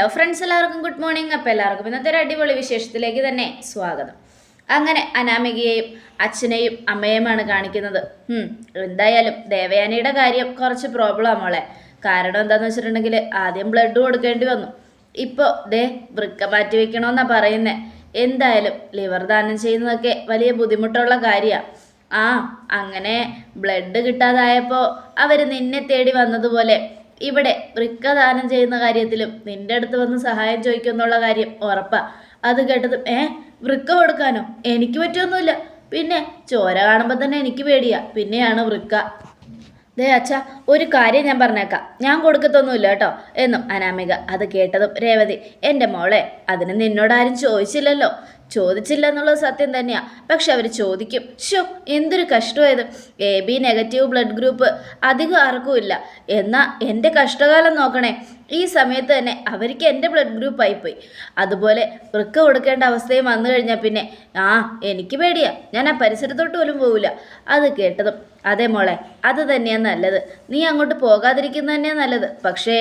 Hello friends എല്ലാവർക്കും good morning അപ്പോൾ എല്ലാവർക്കും ഇന്നത്തെ ഒരു അടിപൊളി വിശേഷത്തിലേക്ക് തന്നെ സ്വാഗതം. അങ്ങനെ അനാമികയെയും അച്ഛനെയും അമ്മയുമാണ് കാണിക്കുന്നത്. എന്തായാലും ദേവയാനിയുടെ കാര്യം കുറച്ച് പ്രോബ്ലമാണ് മോളെ. കാരണം എന്താണെന്ന് വെച്ചിട്ടുണ്ടെങ്കിൽ ആദ്യം ബ്ലഡ് കൊടുക്കേണ്ടി വന്നു. ഇപ്പോൾ ദേ വൃക്ക മാറ്റി വെക്കണമെന്നാണ് പറയുന്നത് എന്തായാലും ലിവർ ദാനം ചെയ്യുന്നതൊക്കെ വലിയ ബുദ്ധിമുട്ടുള്ള കാര്യമാണ് ആ അങ്ങനെ ബ്ലഡ് കിട്ടാതായപ്പോൾ അവർ നിന്നെ തേടി വന്നതുപോലെ ഇവിടെ വൃക്ക ദാനം ചെയ്യുന്ന കാര്യത്തിലും നിന്റെ അടുത്ത് വന്ന് സഹായം ചോദിക്കുമെന്നുള്ള കാര്യം ഉറപ്പാ. അത് കേട്ടതും ഏ വൃക്ക കൊടുക്കാനോ? എനിക്ക് പറ്റൊന്നുമില്ല പിന്നെ ചോര കാണുമ്പോൾ തന്നെ എനിക്ക് പേടിയാ. പിന്നെയാണ് വൃക്ക. ദേ അച്ഛ ഒരു കാര്യം ഞാൻ പറഞ്ഞേക്കാം. ഞാൻ കൊടുക്കത്തൊന്നുമില്ല കേട്ടോ എന്നും അനാമിക അത് കേട്ടതും രേവതി എന്റെ മോളെ അതിന് നിന്നോട് ആരും ചോദിച്ചില്ലല്ലോ. ചോദിച്ചില്ല എന്നുള്ളത് സത്യം തന്നെയാ. പക്ഷെ അവർ ചോദിക്കും. ഷോ എന്തൊരു കഷ്ടമായത്. A B negative blood group അധികം ആർക്കുമില്ല എന്നാൽ എന്റെ കഷ്ടകാലം നോക്കണേ. ഈ സമയത്ത് തന്നെ അവർക്ക് എന്റെ ബ്ലഡ് ഗ്രൂപ്പ് ആയിപ്പോയി. അതുപോലെ വൃക്ക കൊടുക്കേണ്ട അവസ്ഥയും വന്നു കഴിഞ്ഞാൽ പിന്നെ ആ എനിക്ക് പേടിയാ. ഞാൻ ആ പരിസരത്തോട്ട് പോലും പോവില്ല അത് കേട്ടതും അതെ മോളെ അത് തന്നെയാണ് നല്ലത്. നീ അങ്ങോട്ട് പോകാതിരിക്കുന്നത് തന്നെയാണ് നല്ലത്. പക്ഷേ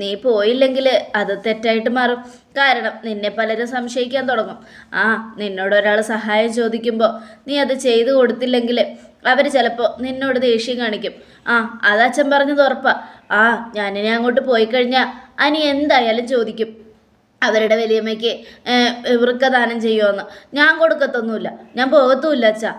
നീ പോയില്ലെങ്കിൽ അത് തെറ്റായിട്ട് മാറും. കാരണം നിന്നെ പലരും സംശയിക്കാൻ തുടങ്ങും. ആ നിന്നോട് ഒരാൾ സഹായം ചോദിക്കുമ്പോൾ നീ അത് ചെയ്തു കൊടുത്തില്ലെങ്കിൽ അവർ ചിലപ്പോൾ നിന്നോട് ദേഷ്യം കാണിക്കും. ആ അതച്ഛൻ പറഞ്ഞത് ഉറപ്പാ. ആ ഞാനിനി അങ്ങോട്ട് പോയി കഴിഞ്ഞാൽ അനി എന്തായാലും ചോദിക്കും. അവരുടെ വലിയമ്മയ്ക്ക് വൃക്കദാനം ചെയ്യുമെന്ന് ഞാൻ കൊടുക്കത്തൊന്നുമില്ല. ഞാൻ പോകത്തുമില്ല അച്ഛാ.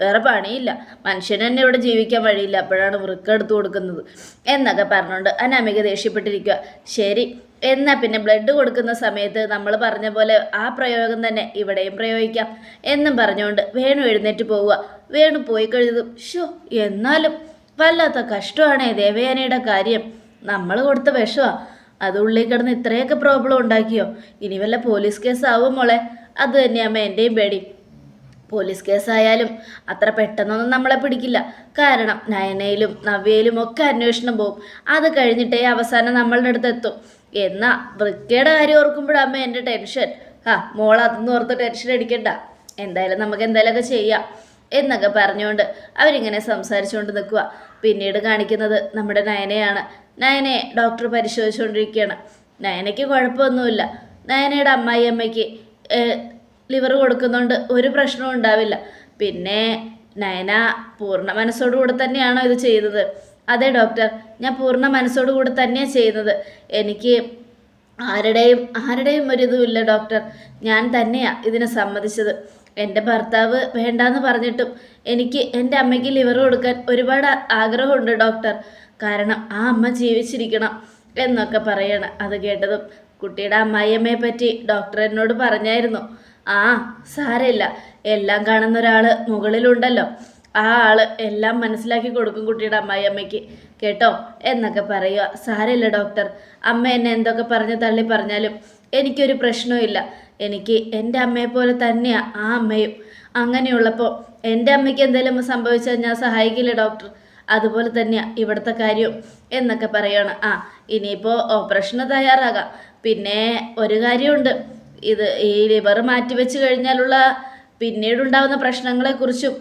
വേറെ പണിയില്ല. മനുഷ്യന് തന്നെ ഇവിടെ ജീവിക്കാൻ വഴിയില്ല. അപ്പോഴാണ് വൃക്ക എടുത്തു കൊടുക്കുന്നത്. എന്നൊക്കെ പറഞ്ഞുകൊണ്ട് അനാമിക ദേഷ്യപ്പെട്ടിരിക്കുക ശരി. എന്നാൽ പിന്നെ ബ്ലഡ് കൊടുക്കുന്ന സമയത്ത് നമ്മൾ പറഞ്ഞ പോലെ ആ പ്രയോഗം തന്നെ ഇവിടെയും പ്രയോഗിക്കാം എന്നും പറഞ്ഞുകൊണ്ട് വേണു എഴുന്നേറ്റ് പോവുക. വേണു പോയി കഴിഞ്ഞതും ഷോ എന്നാലും വല്ലാത്ത കഷ്ടമാണേ ദേവയാനയുടെ കാര്യം. നമ്മൾ കൊടുത്ത വിഷമാണ് അത് ഉള്ളിൽ കിടന്ന് ഇത്രയൊക്കെ പ്രോബ്ലം ഉണ്ടാക്കിയോ? ഇനി വല്ല പോലീസ് കേസ് മോളെ. അത് തന്നെയാമ്മ എന്റെയും പേടി. പോലീസ് കേസായാലും അത്ര പെട്ടെന്നൊന്നും നമ്മളെ പിടിക്കില്ല. കാരണം നയനയിലും നവ്യയിലും ഒക്കെ അന്വേഷണം പോവും. അത് കഴിഞ്ഞിട്ടേ അവസാനം നമ്മളുടെ അടുത്ത് എത്തും. എന്നാ വൃക്കയുടെ കാര്യം ഓർക്കുമ്പോഴമ്മ എന്റെ ടെൻഷൻ. ആ മോൾ അതൊന്നും ഓർത്ത് ടെൻഷൻ അടിക്കണ്ട. എന്തായാലും നമുക്ക് എന്തായാലുമൊക്കെ ചെയ്യാം എന്നൊക്കെ പറഞ്ഞുകൊണ്ട് അവരിങ്ങനെ സംസാരിച്ചുകൊണ്ട് നിൽക്കുക പിന്നീട് കാണിക്കുന്നത് നമ്മുടെ നയനയാണ്. നയനയെ ഡോക്ടർ പരിശോധിച്ചുകൊണ്ടിരിക്കുകയാണ്. നയനയ്ക്ക് കുഴപ്പമൊന്നുമില്ല. നയനയുടെ അമ്മായി അമ്മയ്ക്ക് ലിവർ കൊടുക്കുന്നതുകൊണ്ട് ഒരു പ്രശ്നവും ഉണ്ടാവില്ല. പിന്നെ നയന പൂർണ മനസ്സോടുകൂടെ തന്നെയാണോ ഇത് ചെയ്തത്? അതെ ഡോക്ടർ ഞാൻ പൂർണ മനസ്സോടുകൂടി തന്നെയാണ് ചെയ്യുന്നത്. എനിക്ക് ആരുടെയും ആരുടെയും ഒരിതുമില്ല ഡോക്ടർ. ഞാൻ തന്നെയാണ് ഇതിനെ സമ്മതിച്ചത്. എന്റെ ഭർത്താവ് വേണ്ടാന്ന് പറഞ്ഞിട്ടും എനിക്ക് എന്റെ അമ്മയ്ക്ക് ലിവർ കൊടുക്കാൻ ഒരുപാട് ആഗ്രഹമുണ്ട് ഡോക്ടർ. കാരണം ആ അമ്മ ജീവിച്ചിരിക്കണം എന്നൊക്കെ പറയണം. അത് കേട്ടതും കുട്ടിയുടെ അമ്മായിയമ്മയെ പറ്റി ഡോക്ടർ എന്നോട് പറഞ്ഞായിരുന്നു. ആ സാരമില്ല. എല്ലാം കാണുന്ന ഒരാൾ മുകളിലുണ്ടല്ലോ. ആ ആൾ എല്ലാം മനസ്സിലാക്കി കൊടുക്കും കുട്ടിയുടെ അമ്മായി അമ്മയ്ക്ക്. കേട്ടോ? എന്നൊക്കെ പറയുക സാരമില്ല ഡോക്ടർ അമ്മ എന്നെ എന്തൊക്കെ പറഞ്ഞ് തള്ളി പറഞ്ഞാലും എനിക്കൊരു പ്രശ്നവുമില്ല എനിക്ക് എന്റെ അമ്മയെ പോലെ തന്നെയാണ് ആ അമ്മയും. അങ്ങനെയുള്ളപ്പോൾ എന്റെ അമ്മയ്ക്ക് എന്തെങ്കിലും സംഭവിച്ചാൽ ഞാൻ സഹായിക്കില്ല ഡോക്ടർ അതുപോലെ തന്നെയാണ് ഇവിടുത്തെ കാര്യം എന്നൊക്കെ പറയാണ് ആ ഇനിയിപ്പോൾ ഓപ്പറേഷന് തയ്യാറാകാം. പിന്നെ ഒരു കാര്യമുണ്ട്. ഇത് ഈ ലിവർ മാറ്റി വെച്ച് കഴിഞ്ഞാലുള്ള പിന്നീടുണ്ടാകുന്ന പ്രശ്നങ്ങളെക്കുറിച്ചും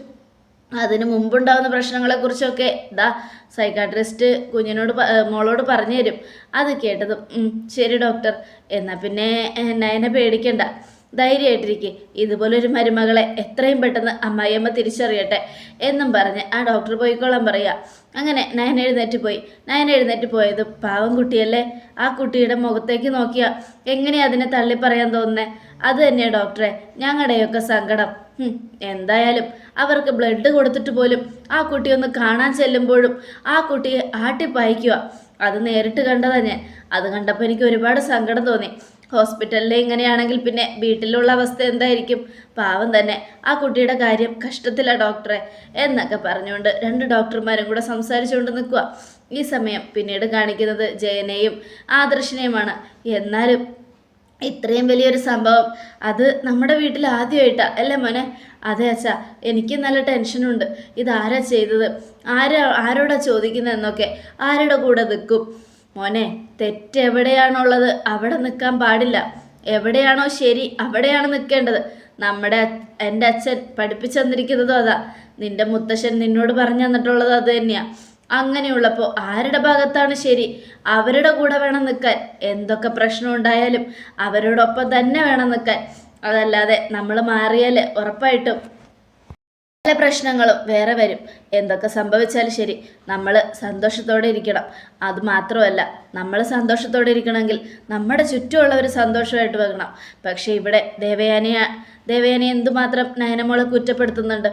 അതിന് മുമ്പുണ്ടാകുന്ന പ്രശ്നങ്ങളെക്കുറിച്ചൊക്കെ ഇതാ സൈക്കാട്രിസ്റ്റ് കുഞ്ഞിനോട് മോളോട് പറഞ്ഞു തരും അത് കേട്ടതും "ഉം, ശരി ഡോക്ടർ എന്നാൽ പിന്നെ നയനെ പേടിക്കണ്ട. ധൈര്യമായിട്ടിരിക്കെ. ഇതുപോലൊരു മരുമകളെ എത്രയും പെട്ടെന്ന് അമ്മായിയമ്മ തിരിച്ചറിയട്ടെ എന്നും പറഞ്ഞ് ആ ഡോക്ടർ പോയിക്കോളാൻ പറയുക. അങ്ങനെ നയൻ എഴുന്നേറ്റ് പോയി. നയൻ എഴുന്നേറ്റ് പോയത് പാവം കുട്ടിയല്ലേ? ആ കുട്ടിയുടെ മുഖത്തേക്ക് നോക്കിയാൽ എങ്ങനെയാ അതിനെ തള്ളി പറയാൻ തോന്നുന്നേ? അത് തന്നെയാണ് ഡോക്ടറെ ഞങ്ങളുടെയൊക്കെ സങ്കടം. എന്തായാലും അവർക്ക് ബ്ലഡ് കൊടുത്തിട്ട് പോലും ആ കുട്ടി ഒന്ന് കാണാൻ ചെല്ലുമ്പോഴും ആ കുട്ടിയെ ആട്ടിപ്പായിക്കുക അത് നേരിട്ട് കണ്ടതാ ഞാൻ. അത് കണ്ടപ്പോൾ എനിക്ക് ഒരുപാട് സങ്കടം തോന്നി. ഹോസ്പിറ്റലിൽ ഇങ്ങനെയാണെങ്കിൽ പിന്നെ വീട്ടിലുള്ള അവസ്ഥ എന്തായിരിക്കും? പാവം തന്നെ. ആ കുട്ടിയുടെ കാര്യം കഷ്ടത്തിലാണ് ഡോക്ടറെ എന്നൊക്കെ പറഞ്ഞുകൊണ്ട് രണ്ട് ഡോക്ടർമാരും കൂടെ സംസാരിച്ചുകൊണ്ട് നിൽക്കുക ഈ സമയം പിന്നീട് കാണിക്കുന്നത് ജയനെയും ആദർശിനെയുമാണ്. എന്നാലും ഇത്രയും വലിയൊരു സംഭവം. അത് നമ്മുടെ വീട്ടിൽ ആദ്യമായിട്ടാണ് അല്ലേ മോനെ? അതെ അച്ഛാ. എനിക്ക് നല്ല ടെൻഷനുണ്ട് ഇതാരാ ചെയ്തത്? ആരാ ആരോടാ ചോദിക്കുന്നതെന്നൊക്കെ ആരുടെ കൂടെ നിൽക്കും? മോനെ തെറ്റെവിടെയാണുള്ളത് അവിടെ നിൽക്കാൻ പാടില്ല. എവിടെയാണോ ശരി അവിടെയാണ് നിൽക്കേണ്ടത്. നമ്മുടെ എന്റെ അച്ഛൻ പഠിപ്പിച്ചു തന്നിരിക്കുന്നതും അതാ. നിന്റെ മുത്തശ്ശൻ നിന്നോട് പറഞ്ഞു തന്നിട്ടുള്ളത് അത് തന്നെയാണ് അങ്ങനെയുള്ളപ്പോൾ ആരുടെ ഭാഗത്താണ് ശരി? അവരുടെ കൂടെ വേണം നിൽക്കാൻ. എന്തൊക്കെ പ്രശ്നം ഉണ്ടായാലും അവരോടൊപ്പം തന്നെ വേണം നിൽക്കാൻ. അതല്ലാതെ നമ്മൾ മാറിയാൽ ഉറപ്പായിട്ടും പല പ്രശ്നങ്ങളും വേറെ വരും. എന്തൊക്കെ സംഭവിച്ചാലും ശരി നമ്മൾ സന്തോഷത്തോടെ ഇരിക്കണം. അത് മാത്രമല്ല നമ്മൾ സന്തോഷത്തോടെ ഇരിക്കണമെങ്കിൽ നമ്മുടെ ചുറ്റുമുള്ളവർ സന്തോഷമായിട്ട് വെക്കണം പക്ഷേ ഇവിടെ ദേവയാനിയ ദേവയാനി എന്തുമാത്രം നയനമോളെ കുറ്റപ്പെടുത്തുന്നുണ്ട്?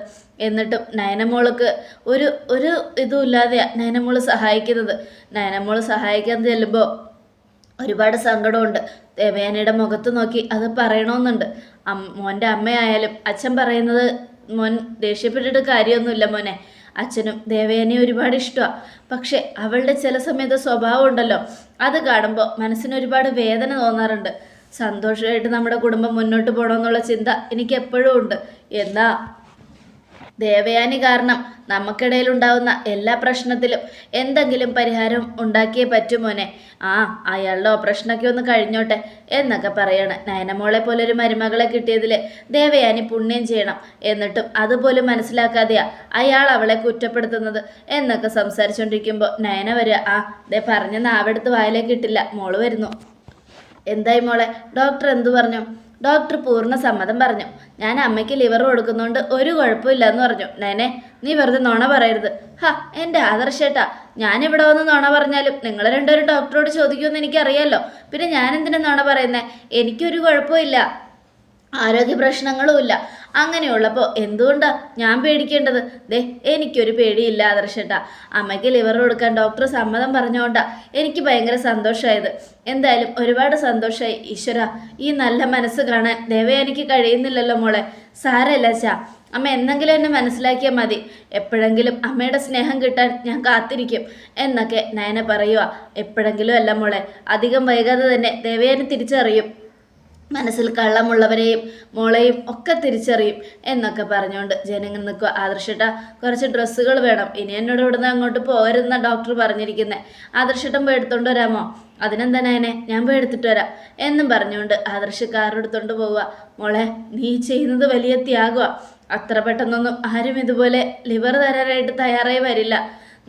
എന്നിട്ടും നയനമോൾക്ക് ഒരു ഒരു ഇതുമില്ലാതെ നയനമോൾ സഹായിക്കുന്നത്. നയനമോൾ സഹായിക്കാൻ ചെല്ലുമ്പോൾ ഒരുപാട് സങ്കടമുണ്ട്. ദേവയാനിയുടെ മുഖത്ത് നോക്കി അത് പറയണമെന്നുണ്ട് മോന്റെ അമ്മയായാലും അച്ഛൻ പറയുന്നത് മോൻ ദേഷ്യപ്പെട്ടിട്ട് കാര്യമൊന്നുമില്ല മോനെ. അച്ഛനും ദേവയാനിയെ ഒരുപാട് ഇഷ്ടമാണ് പക്ഷെ അവളുടെ ചില സമയത്ത് സ്വഭാവം ഉണ്ടല്ലോ. അത് കാണുമ്പോൾ മനസ്സിന് ഒരുപാട് വേദന തോന്നാറുണ്ട്. സന്തോഷമായിട്ട് നമ്മുടെ കുടുംബം മുന്നോട്ട് പോകണമെന്നുള്ള ചിന്ത എനിക്ക് എപ്പോഴും ഉണ്ട്. എന്നാ? ദേവയാനി കാരണം നമുക്കിടയിൽ ഉണ്ടാവുന്ന എല്ലാ പ്രശ്നത്തിലും എന്തെങ്കിലും പരിഹാരം ഉണ്ടാക്കിയേ പറ്റുമോനെ ആ അയാളുടെ ഓപ്പറേഷനൊക്കെ ഒന്ന് കഴിഞ്ഞോട്ടെ എന്നൊക്കെ പറയാണ്. നയനമോളെ പോലെ ഒരു മരുമകളെ കിട്ടിയതിൽ ദേവയാനി പുണ്യം ചെയ്യണം. എന്നിട്ടും അതുപോലും മനസ്സിലാക്കാതെയാ അയാൾ അവളെ കുറ്റപ്പെടുത്തുന്നത് എന്നൊക്കെ സംസാരിച്ചുകൊണ്ടിരിക്കുമ്പോൾ നയന വരിക ആ ദേ പറഞ്ഞ നാവെടുത്ത് വായിലേക്ക് കിട്ടില്ല മോൾ വരുന്നു. എന്തായി മോളെ? ഡോക്ടർ എന്തു പറഞ്ഞു? ഡോക്ടർ പൂർണ സമ്മതം പറഞ്ഞു. ഞാൻ അമ്മയ്ക്ക് ലിവർ കൊടുക്കുന്നതുകൊണ്ട് ഒരു കുഴപ്പമില്ല എന്ന് പറഞ്ഞു. നേനെ നീ വെറുതെ നുണ പറയരുത്. ഹ എന്റെ ആദർശേട്ടാ ഞാനിവിടെ വന്ന് നുണ പറഞ്ഞാലും നിങ്ങൾ രണ്ടുപേരും ഡോക്ടറോട് ചോദിക്കുമെന്ന് എനിക്കറിയാലോ. പിന്നെ ഞാൻ എന്തിനാ നുണ പറയുന്നത് എനിക്കൊരു കുഴപ്പമില്ല. ആരോഗ്യ പ്രശ്നങ്ങളുമില്ല അങ്ങനെയുള്ളപ്പോൾ എന്തുകൊണ്ടാ ഞാൻ പേടിക്കേണ്ടത്? ദേ എനിക്കൊരു പേടിയില്ല ആദർശട്ടാ. അമ്മയ്ക്ക് ലിവർ കൊടുക്കാൻ ഡോക്ടർ സമ്മതം പറഞ്ഞുകൊണ്ടാ എനിക്ക് ഭയങ്കര സന്തോഷമായത് എന്തായാലും ഒരുപാട് സന്തോഷമായി ഈശ്വര. ഈ നല്ല മനസ്സ് കാണാൻ ദേവയാനിക്ക് കഴിയുന്നില്ലല്ലോ മോളെ. സാരല്ല ചാ അമ്മ എന്തെങ്കിലും എന്നെ മനസ്സിലാക്കിയാൽ മതി. എപ്പോഴെങ്കിലും അമ്മയുടെ സ്നേഹം കിട്ടാൻ ഞാൻ കാത്തിരിക്കും. എന്നൊക്കെ നയന പറയുക എപ്പോഴെങ്കിലും അല്ല മോളെ. അധികം വൈകാതെ തന്നെ ദേവേനെ തിരിച്ചറിയും. മനസ്സിൽ കള്ളമുള്ളവരെയും മോളെയും ഒക്കെ തിരിച്ചറിയും എന്നൊക്കെ പറഞ്ഞുകൊണ്ട് ജനങ്ങൾ നിൽക്കുക. ആദർശട്ട കുറച്ച് ഡ്രസ്സുകൾ വേണം. ഇനി എന്നോട് ഇവിടുന്ന് അങ്ങോട്ട് പോരുന്ന ഡോക്ടർ പറഞ്ഞിരിക്കുന്നത് ആദർശട്ടം പോയി എടുത്തോണ്ട് വരാമോ? അതിനെന്താ നയനെ? ഞാൻ പോയി എടുത്തിട്ട് വരാം എന്നും പറഞ്ഞുകൊണ്ട് ആദർശ കാറെടുത്തോണ്ട് പോവുക. മോളെ നീ ചെയ്യുന്നത് വലിയ ത്യാഗമാ അത്ര പെട്ടെന്നൊന്നും ആരും ഇതുപോലെ ലിവർ തരാനായിട്ട് തയ്യാറായി വരില്ല.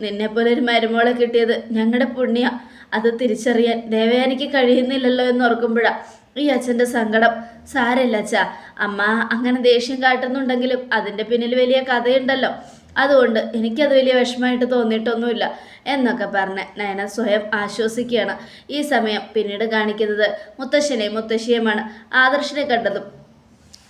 നിന്നെപ്പോലെ ഒരു മരുമോളെ കിട്ടിയത് ഞങ്ങളുടെ പുണ്യ. അത് തിരിച്ചറിയാൻ ദേവയാനിക്ക് കഴിയുന്നില്ലല്ലോ എന്ന് ഓർക്കുമ്പോഴാണ് ഈ അച്ഛന്റെ സങ്കടം. സാരമില്ല അച്ഛ. അമ്മ അങ്ങനെ ദേഷ്യം കാട്ടുന്നുണ്ടെങ്കിലും അതിന്റെ പിന്നിൽ വലിയ കഥയുണ്ടല്ലോ. അതുകൊണ്ട് എനിക്കത് വലിയ വിഷമമായിട്ട് തോന്നിയിട്ടൊന്നുമില്ല എന്നൊക്കെ പറഞ്ഞ് നയന സ്വയം ആശ്വസിക്കുകയാണ്. ഈ സമയം പിന്നീട് കാണിക്കുന്നത് മുത്തശ്ശനെയും മുത്തശ്ശിയുമാണ് ആദർശനെ കണ്ടതും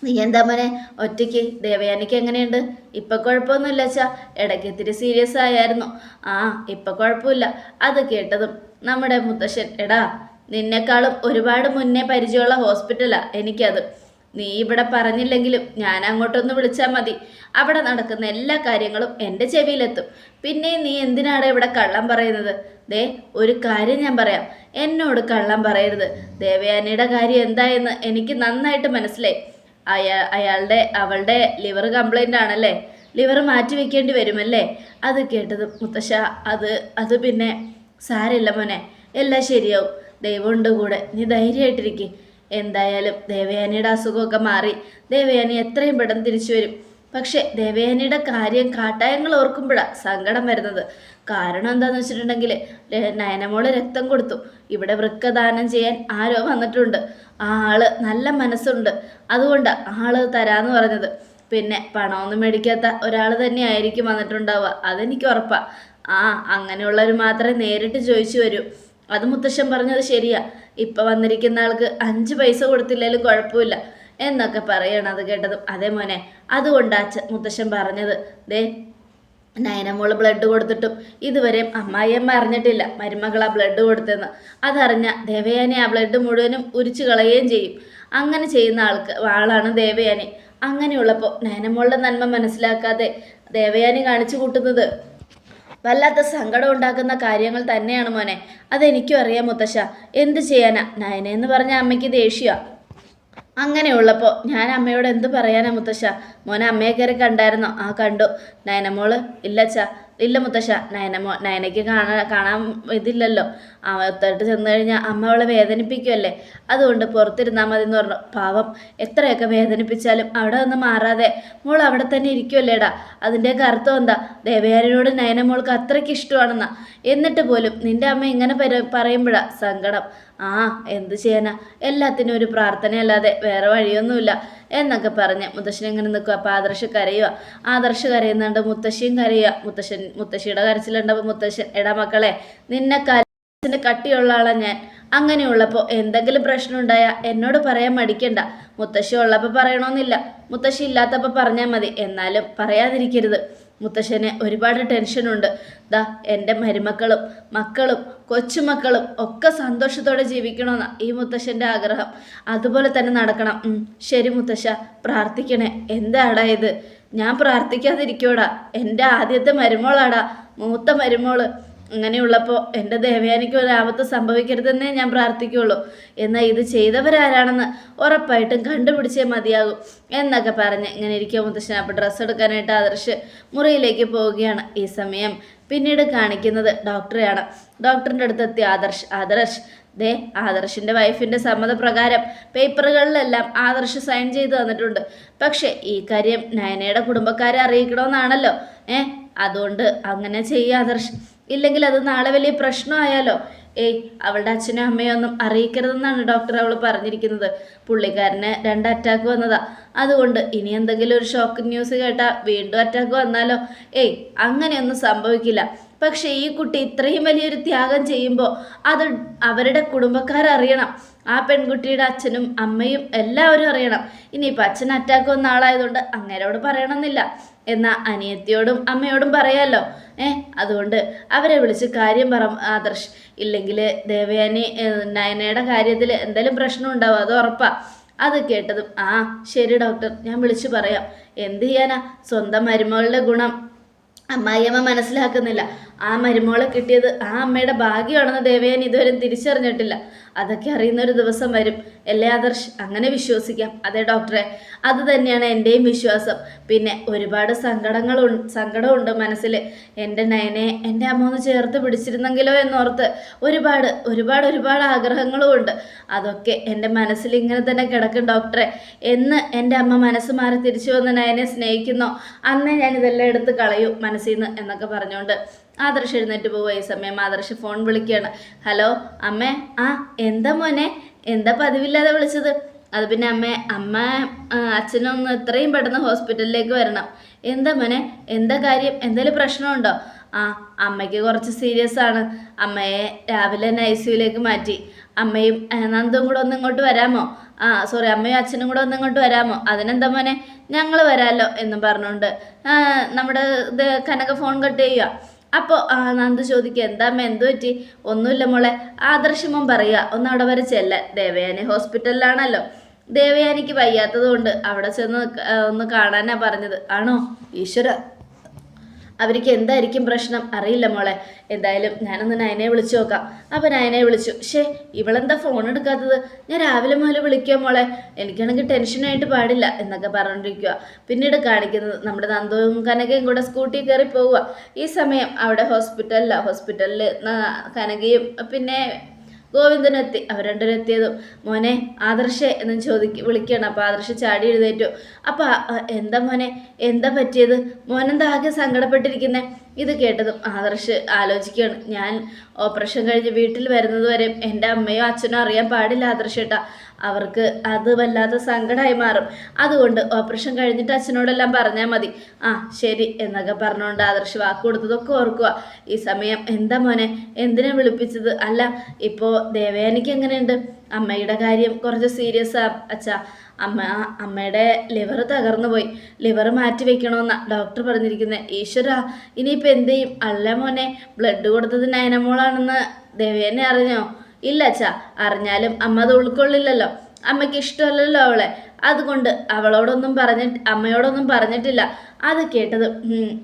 നീ എന്താ മോനെ? ഒറ്റയ്ക്ക്? ദേവയാനിക്ക് എങ്ങനെയുണ്ട്? ഇപ്പം കുഴപ്പമൊന്നുമില്ല അച്ഛാ. ഇടയ്ക്ക് ഇത്തിരി സീരിയസ് ആയായിരുന്നു. ആ ഇപ്പം കുഴപ്പമില്ല. അത് കേട്ടതും നമ്മുടെ മുത്തശ്ശൻ എടാ നിന്നെക്കാളും ഒരുപാട് മുന്നേ പരിചയമുള്ള ഹോസ്പിറ്റലാ എനിക്കത്. നീ ഇവിടെ പറഞ്ഞില്ലെങ്കിലും ഞാൻ അങ്ങോട്ടൊന്ന് വിളിച്ചാൽ മതി. അവിടെ നടക്കുന്ന എല്ലാ കാര്യങ്ങളും എന്റെ ചെവിയിലെത്തും. പിന്നെ നീ എന്തിനാണ് ഇവിടെ കള്ളം പറയുന്നത്? ദേ ഒരു കാര്യം ഞാൻ പറയാം. എന്നോട് കള്ളം പറയരുത്. ദേവയാനിയുടെ കാര്യം എന്തായെന്ന് എനിക്ക് നന്നായിട്ട് മനസ്സിലായി. അയാ അയാളുടെ അവളുടെ ലിവർ കംപ്ലൈന്റ് ആണല്ലേ? ലിവർ മാറ്റി വെക്കേണ്ടി വരുമല്ലേ? അത് കേട്ടത് മുത്തശ്ശ അത് അത് പിന്നെ സാരമില്ല മോനെ. എല്ലാം ശരിയാവും. ദൈവമുണ്ട് കൂടെ. നീ ധൈര്യമായിട്ടിരിക്കും. എന്തായാലും ദേവയാനിയുടെ അസുഖമൊക്കെ മാറി. ദേവയാനി എത്രയും പെട്ടെന്ന് തിരിച്ചു വരും. പക്ഷേ ദേവയാനിയുടെ കാര്യം കാട്ടായങ്ങൾ ഓർക്കുമ്പോഴാണ് സങ്കടം വരുന്നത്. കാരണം എന്താണെന്ന് വെച്ചിട്ടുണ്ടെങ്കിൽ നയനമോൾ രക്തം കൊടുത്തു. ഇവിടെ വൃക്കദാനം ചെയ്യാൻ ആരോ വന്നിട്ടുണ്ട്. ആ ആൾ നല്ല മനസ്സുണ്ട്. അതുകൊണ്ട് ആൾ തരാന്ന് പറഞ്ഞത്. പിന്നെ പണമൊന്നും മേടിക്കാത്ത ഒരാൾ തന്നെ ആയിരിക്കും വന്നിട്ടുണ്ടാവുക. അതെനിക്ക് ഉറപ്പാണ് ആ അങ്ങനെയുള്ളവർ മാത്രമേ നേരിട്ട് ചോദിച്ചു വരൂ. അത് മുത്തശ്ശൻ പറഞ്ഞത് ശരിയാ. ഇപ്പൊ വന്നിരിക്കുന്ന ആൾക്ക് അഞ്ച് പൈസ കൊടുത്തില്ലെങ്കിലും കുഴപ്പമില്ല എന്നൊക്കെ പറയണം അത് കേട്ടതും. അതേ മോനെ അതുകൊണ്ടാ മുത്തശ്ശൻ പറഞ്ഞത്. ദേ നയനമോൾ ബ്ലഡ് കൊടുത്തിട്ടും ഇതുവരെയും അമ്മായിയമ്മ അറിഞ്ഞിട്ടില്ല മരുമകളാ ബ്ലഡ് കൊടുത്തെന്ന് അതറിഞ്ഞ ദേവയാനെ ആ ബ്ലഡ് മുഴുവനും ഉരിച്ചു കളയുകയും ചെയ്യും. അങ്ങനെ ചെയ്യുന്ന ആൾക്ക് ആളാണ് ദേവയാനി. അങ്ങനെയുള്ളപ്പോൾ നയനമോളുടെ നന്മ മനസ്സിലാക്കാതെ ദേവയാനി കാണിച്ചു കൂട്ടുന്നത്. വല്ലാത്ത സങ്കടം ഉണ്ടാക്കുന്ന കാര്യങ്ങൾ തന്നെയാണ് മോനെ. അതെനിക്കും അറിയാം മുത്തശ്ശ. എന്ത് ചെയ്യാനാ? നയനെന്ന് പറഞ്ഞ അമ്മയ്ക്ക് ദേഷ്യ. അങ്ങനെയുള്ളപ്പോൾ ഞാൻ അമ്മയോട് എന്ത് പറയാനാ മുത്തശ്ശ? മോനെ അമ്മയെ കയറി കണ്ടായിരുന്നോ? ആ കണ്ടു. നയനമോൾ ഇല്ലച്ചാ. ഇല്ല മുത്തശ്ശ നയനമോ നയനയ്ക്ക് കാണാൻ കാണാൻ ഇതില്ലല്ലോ. അവത്തോട്ട് ചെന്ന് കഴിഞ്ഞാൽ അമ്മ അവളെ വേദനിപ്പിക്കുമല്ലേ അതുകൊണ്ട് പുറത്തിരുന്നാൽ മതി എന്ന് പറഞ്ഞു. പാവം എത്രയൊക്കെ വേദനിപ്പിച്ചാലും അവിടെ ഒന്ന് മാറാതെ മോൾ അവിടെ തന്നെ ഇരിക്കുമല്ലേടാ അതിന്റെയൊക്കെ അർത്ഥം എന്താ? ദേവയാരനോട് നയന മോൾക്ക് അത്രയ്ക്ക് ഇഷ്ടമാണെന്നാ. എന്നിട്ട് പോലും നിന്റെ അമ്മ ഇങ്ങനെ പറയുമ്പോഴാ സങ്കടം. ആ എന്ത് ചെയ്യാനാ? എല്ലാത്തിനും ഒരു പ്രാർത്ഥനയല്ലാതെ വേറെ വഴിയൊന്നുമില്ല എന്നൊക്കെ പറഞ്ഞ് മുത്തശ്ശൻ ഇങ്ങനെ നിൽക്കുക അപ്പോൾ ആദർശ് കരയുക ആദർശ് കരയുന്നുണ്ട് മുത്തശ്ശിയും കരയുക മുത്തശ്ശൻ മുത്തശ്ശിയുടെ കരച്ചിലുണ്ടപ്പോൾ മുത്തശ്ശൻ എടാ മക്കളെ നിന്നെ കരച്ചിന് കട്ടിയുള്ള ആളാണ് ഞാൻ. അങ്ങനെയുള്ളപ്പോൾ എന്തെങ്കിലും പ്രശ്നം ഉണ്ടായാൽ എന്നോട് പറയാൻ മടിക്കണ്ട. മുത്തശ്ശി ഉള്ളപ്പോൾ പറയണമെന്നില്ല മുത്തശ്ശി ഇല്ലാത്തപ്പോൾ പറഞ്ഞാൽ മതി. എന്നാലും പറയാതിരിക്കരുത്. മുത്തശ്ശന് ഒരുപാട് ടെൻഷനുണ്ട്. ദാ എന്റെ മരുമക്കളും മക്കളും കൊച്ചുമക്കളും ഒക്കെ സന്തോഷത്തോടെ ജീവിക്കണമെന്ന ഈ മുത്തശ്ശന്റെ ആഗ്രഹം. അതുപോലെ തന്നെ നടക്കണം. ശരി മുത്തശ്ശ പ്രാർത്ഥിക്കണേ. എന്താടാ ഇത്? ഞാൻ പ്രാർത്ഥിക്കാതിരിക്കോടാ എന്റെ ആദ്യത്തെ മരുമോളാടാ. മൂത്ത മരുമോൾ. അങ്ങനെയുള്ളപ്പോൾ എന്റെ ദേവയാനിക്ക് ഒരാപത്ത് സംഭവിക്കരുതെന്നേ ഞാൻ പ്രാർത്ഥിക്കുകയുള്ളൂ എന്നാൽ ഇത് ചെയ്തവരാരാണെന്ന് ഉറപ്പായിട്ടും കണ്ടുപിടിച്ചേ മതിയാകും എന്നൊക്കെ പറഞ്ഞ് ഇങ്ങനെ ഇരിക്കുക മുത്തശ്ശൻ. അപ്പോൾ ഡ്രസ്സ് എടുക്കാനായിട്ട് ആദർശ് മുറിയിലേക്ക് പോവുകയാണ് ഈ സമയം. പിന്നീട് കാണിക്കുന്നത് ഡോക്ടറെയാണ്. ഡോക്ടറിന്റെ അടുത്തെത്തി ആദർശ്. ആദർശ് ദേ ആദർശിന്റെ വൈഫിന്റെ സമ്മതപ്രകാരം പേപ്പറുകളിലെല്ലാം ആദർശ് സൈൻ ചെയ്ത് തന്നിട്ടുണ്ട്. പക്ഷേ ഈ കാര്യം നയനയുടെ കുടുംബക്കാരെ അറിയിക്കണമെന്നാണല്ലോ ഏ അതുകൊണ്ട് അങ്ങനെ ചെയ്യുക ആദർശ്. ഇല്ലെങ്കിൽ അത് നാളെ വലിയ പ്രശ്നമായാലോ? ഏയ് അവളുടെ അച്ഛനും അമ്മയൊന്നും അറിയിക്കരുതെന്നാണ് ഡോക്ടർ അവൾ പറഞ്ഞിരിക്കുന്നത്. പുള്ളിക്കാരന് രണ്ട് അറ്റാക്ക് വന്നതാ. അതുകൊണ്ട് ഇനി എന്തെങ്കിലും ഒരു ഷോക്ക് ന്യൂസ് കേട്ടാൽ വീണ്ടും അറ്റാക്ക് വന്നാലോ? ഏയ് അങ്ങനെയൊന്നും സംഭവിക്കില്ല. പക്ഷേ ഈ കുട്ടി ഇത്രയും വലിയൊരു ത്യാഗം ചെയ്യുമ്പോൾ അത് അവരുടെ കുടുംബക്കാരറിയണം ആ പെൺകുട്ടിയുടെ അച്ഛനും അമ്മയും എല്ലാവരും അറിയണം. ഇനിയിപ്പോൾ അച്ഛൻ അറ്റാക്ക് വന്ന ആളായതുകൊണ്ട് അങ്ങേരോട് പറയണമെന്നില്ല. എന്നാൽ അനിയത്തിയോടും അമ്മയോടും പറയാമല്ലോ ഏ അതുകൊണ്ട് അവരെ വിളിച്ച് കാര്യം പറ ആദർശ്. ഇല്ലെങ്കിൽ ദേവയാനി നയനയുടെ കാര്യത്തിൽ എന്തെങ്കിലും പ്രശ്നം ഉണ്ടാവും? അത് ഉറപ്പാണ് അത് കേട്ടതും ആ ശരി ഡോക്ടർ ഞാൻ വിളിച്ചു പറയാം. എന്ത് ചെയ്യാനാ? സ്വന്തം മരുമകളുടെ ഗുണം. അമ്മായിയമ്മ മനസ്സിലാക്കുന്നില്ല. ആ മരുമോളെ കിട്ടിയത് ആ അമ്മയുടെ ഭാഗ്യമാണെന്ന് ദേവയാൻ ഇതുവരെ തിരിച്ചറിഞ്ഞിട്ടില്ല. അതൊക്കെ അറിയുന്ന ഒരു ദിവസം വരും. അല്ലേ ആദർശ്? അങ്ങനെ വിശ്വസിക്കാം. അതെ ഡോക്ടറെ. അത് തന്നെയാണ് എന്റെയും വിശ്വാസം. പിന്നെ ഒരുപാട് സങ്കടങ്ങളും സങ്കടമുണ്ട് മനസ്സിൽ എന്റെ നയനെ എന്റെ അമ്മ ഒന്ന് ചേർത്ത് പിടിച്ചിരുന്നെങ്കിലോ എന്നോർത്ത് ഒരുപാട് ഒരുപാട് ഒരുപാട് ആഗ്രഹങ്ങളും ഉണ്ട്. അതൊക്കെ എന്റെ മനസ്സിൽ ഇങ്ങനെ തന്നെ കിടക്കും ഡോക്ടറെ. എന്ന് എന്റെ അമ്മ മനസ്സ് മാറി തിരിച്ചു വന്ന് നയനെ സ്നേഹിക്കുന്നോ. അന്നേ ഞാനിതെല്ലാം എടുത്ത് കളയൂ മനസ്സിൽ നിന്ന് എന്നൊക്കെ പറഞ്ഞുകൊണ്ട് ആദർശ് എഴുന്നേറ്റ് പോവുക ഈ സമയം ആദർശ് ഫോൺ വിളിക്കുകയാണ്. ഹലോ അമ്മേ ആ എന്താ മോനെ? എന്താ പതിവില്ലാതെ വിളിച്ചത്? അത് പിന്നെ അമ്മ അമ്മ അച്ഛനൊന്ന് എത്രയും പെട്ടെന്ന് ഹോസ്പിറ്റലിലേക്ക് വരണം. എന്താ മോനെ എന്താ കാര്യം? എന്തെങ്കിലും പ്രശ്നമുണ്ടോ? ആ അമ്മയ്ക്ക് കുറച്ച് സീരിയസ് ആണ്. അമ്മയെ രാവിലെ തന്നെ ഐ സിയുലേക്ക് മാറ്റി. അമ്മയും നന്ദും കൂടെ ഒന്ന് ഇങ്ങോട്ട് വരാമോ? ആ സോറി അമ്മയും അച്ഛനും കൂടെ ഒന്ന് ഇങ്ങോട്ട് വരാമോ? അതിനെന്താ മോനെ? ഞങ്ങൾ വരാമല്ലോ എന്നും പറഞ്ഞുകൊണ്ട് നമ്മുടെ ഇത് കനക ഫോൺ കട്ട് ചെയ്യുക. അപ്പോൾ നന്ദു ചോദിക്കുക എന്താ അമ്മ എന്തു പറ്റി? ഒന്നുമില്ല മോളെ ആദർശമം പറയുക ഒന്ന് അവിടെ വരെ ചെല്ല. ദേവയാനി ഹോസ്പിറ്റലിലാണല്ലോ. ദേവയാനിക്ക് വയ്യാത്തത് കൊണ്ട് അവിടെ ചെന്ന് ഒന്ന് കാണാനാണ് പറഞ്ഞത്. ആണോ? ഈശ്വര. അവർക്ക് എന്തായിരിക്കും പ്രശ്നം? അറിയില്ല മോളെ. എന്തായാലും ഞാനൊന്ന് നയനെ വിളിച്ചു നോക്കാം. അപ്പം നയനെ വിളിച്ചു. ഷേ ഇവളെന്താ ഫോൺ എടുക്കാത്തത്? ഞാൻ രാവിലെ മുതൽ വിളിക്കുക മോളെ. എനിക്കാണെങ്കിൽ ടെൻഷനായിട്ട് പാടില്ല എന്നൊക്കെ പറഞ്ഞിരിക്കുക പിന്നീട് കാണിക്കുന്നത് നമ്മുടെ നന്ദവും കനകയും കൂടെ സ്കൂട്ടി കയറി പോവുക ഈ സമയം അവിടെ ഹോസ്പിറ്റലിലാണ് ഹോസ്പിറ്റലിൽ കനകയും പിന്നെ ഗോവിന്ദനെത്തി. അവർ രണ്ടുപേരും എത്തിയതും മോനെ ആദർശേ എന്ന് ചോദിക്ക വിളിക്കുകയാണ് അപ്പോൾ ആദർശ ചാടി എഴുന്നേറ്റു. അപ്പോൾ എന്താ മോനെ? എന്താ പറ്റിയത്? മോനെന്താ ആകെ സങ്കടപ്പെട്ടിരിക്കുന്നേ? ഇത് കേട്ടതും ആദർശ് ആലോചിക്കുകയാണ്. ഞാൻ ഓപ്പറേഷൻ കഴിഞ്ഞ് വീട്ടിൽ വരുന്നത് വരെ എന്റെ അമ്മയോ അച്ഛനോ അറിയാൻ പാടില്ല ആദർശ് ഏട്ടാ. അവർക്ക് അത് വല്ലാത്ത സങ്കടമായി മാറും. അതുകൊണ്ട് ഓപ്പറേഷൻ കഴിഞ്ഞിട്ട് അച്ഛനോടെല്ലാം പറഞ്ഞാൽ മതി. ആ ശരി എന്നൊക്കെ പറഞ്ഞുകൊണ്ട് ആദർശ് വാക്ക് കൊടുത്തതൊക്കെ ഓർക്കുക. ഈ സമയം എന്താ മോനെ? എന്തിനാ വിളിപ്പിച്ചത്? അല്ല ഇപ്പോൾ ദേവയാനിക്ക് എങ്ങനെയുണ്ട്? അമ്മയുടെ കാര്യം കുറച്ച് സീരിയസ് ആ അച്ഛാ. അമ്മ അമ്മയുടെ ലിവർ തകർന്നു പോയി. ലിവർ മാറ്റി വെക്കണമെന്ന ഡോക്ടർ പറഞ്ഞിരിക്കുന്നത് ഈശ്വര ഇനിയിപ്പോൾ എന്ത് ചെയ്യും? അല്ല മോനെ ബ്ലഡ് കൊടുത്തത് നയനമോളാണെന്ന് ദേവേനെ അറിഞ്ഞോ? ഇല്ല അച്ഛാ അറിഞ്ഞാലും അമ്മ അത് ഉൾക്കൊള്ളില്ലല്ലോ. അമ്മയ്ക്ക് ഇഷ്ടമല്ലല്ലോ അവളെ. അതുകൊണ്ട് അവളോടൊന്നും പറഞ്ഞ അമ്മയോടൊന്നും പറഞ്ഞിട്ടില്ല. അത് കേട്ടത്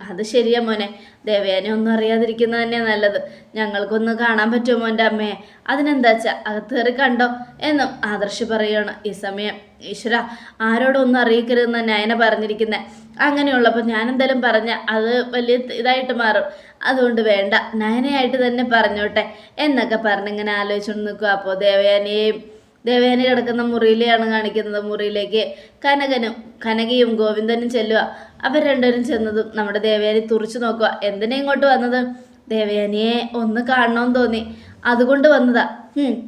അത് ശരിയാ മോനെ. ദേവയാനെ ഒന്നും അറിയാതിരിക്കുന്നത് തന്നെ നല്ലത്. ഞങ്ങൾക്കൊന്ന് കാണാൻ പറ്റുമോ മോന്റെ അമ്മയെ? അതിനെന്താ അകത്ത് കയറി കണ്ടോ? എന്നും ആദർശ് പറയുകയാണ് ഈ സമയം. ഈശ്വര ആരോടൊന്നും അറിയിക്കരുതെന്ന് നയന പറഞ്ഞിരിക്കുന്നത് അങ്ങനെയുള്ളപ്പോൾ ഞാനെന്തായാലും പറഞ്ഞ അത് വലിയ ഇതായിട്ട് മാറും. അതുകൊണ്ട് വേണ്ട നയനയായിട്ട് തന്നെ പറഞ്ഞോട്ടെ എന്നൊക്കെ പറഞ്ഞിങ്ങനെ ആലോചിച്ചുകൊണ്ട് നിൽക്കുക അപ്പോൾ ദേവയാനിയെയും ദേവയാനി കിടക്കുന്ന മുറിയിലെയാണ് കാണിക്കുന്നത്. മുറിയിലേക്ക് കനകനും കനകയും ഗോവിന്ദനും ചെല്ലുക. അവർ രണ്ടുപേരും ചെന്നതും നമ്മുടെ ദേവയാനി തുറച്ചു നോക്കുക. എന്തിനാ ഇങ്ങോട്ട് വന്നത്? ദേവയാനിയെ ഒന്ന് കാണണമെന്ന് തോന്നി. അതുകൊണ്ട് വന്നതാ.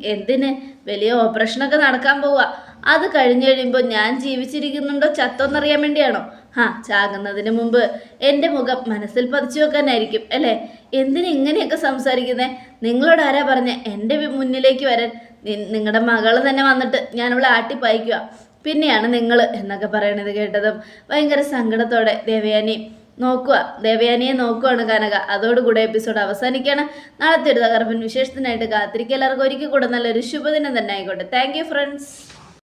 എന്തിന്? വലിയ ഓപ്പറേഷനൊക്കെ നടക്കാൻ പോവുക അത് കഴിഞ്ഞു കഴിയുമ്പോൾ ഞാൻ ജീവിച്ചിരിക്കുന്നുണ്ടോ ചത്തോന്നറിയാൻ വേണ്ടിയാണോ? ഹാ ചാകുന്നതിന് മുമ്പ് എന്റെ മുഖം മനസ്സിൽ പതിച്ചു വെക്കാനായിരിക്കും അല്ലേ? എന്തിന് ഇങ്ങനെയൊക്കെ സംസാരിക്കുന്നേ? നിങ്ങളോട് ആരാ പറഞ്ഞ? എന്റെ മുന്നിലേക്ക് വരാൻ. നിങ്ങളുടെ മകൾ തന്നെ വന്നിട്ട് ഞാൻ അവളെ ആട്ടിപ്പായിക്കുക പിന്നെയാണ് നിങ്ങൾ എന്നൊക്കെ പറയണത് കേട്ടതും ഭയങ്കര സങ്കടത്തോടെ ദേവയാനി നോക്കുക. ദേവയാനിയെ നോക്കുവാണ് കനക. അതോടുകൂടെ എപ്പിസോഡ് അവസാനിക്കുകയാണ് നാളത്തെ ഒരു തകർപ്പൻ വിശേഷത്തിനായിട്ട് കാത്തിരിക്കുക. എല്ലാവർക്കും ഒരിക്കൽ കൂടെ നല്ലൊരു ശുഭദിനം തന്നെ ആയിക്കോട്ടെ. Thank friends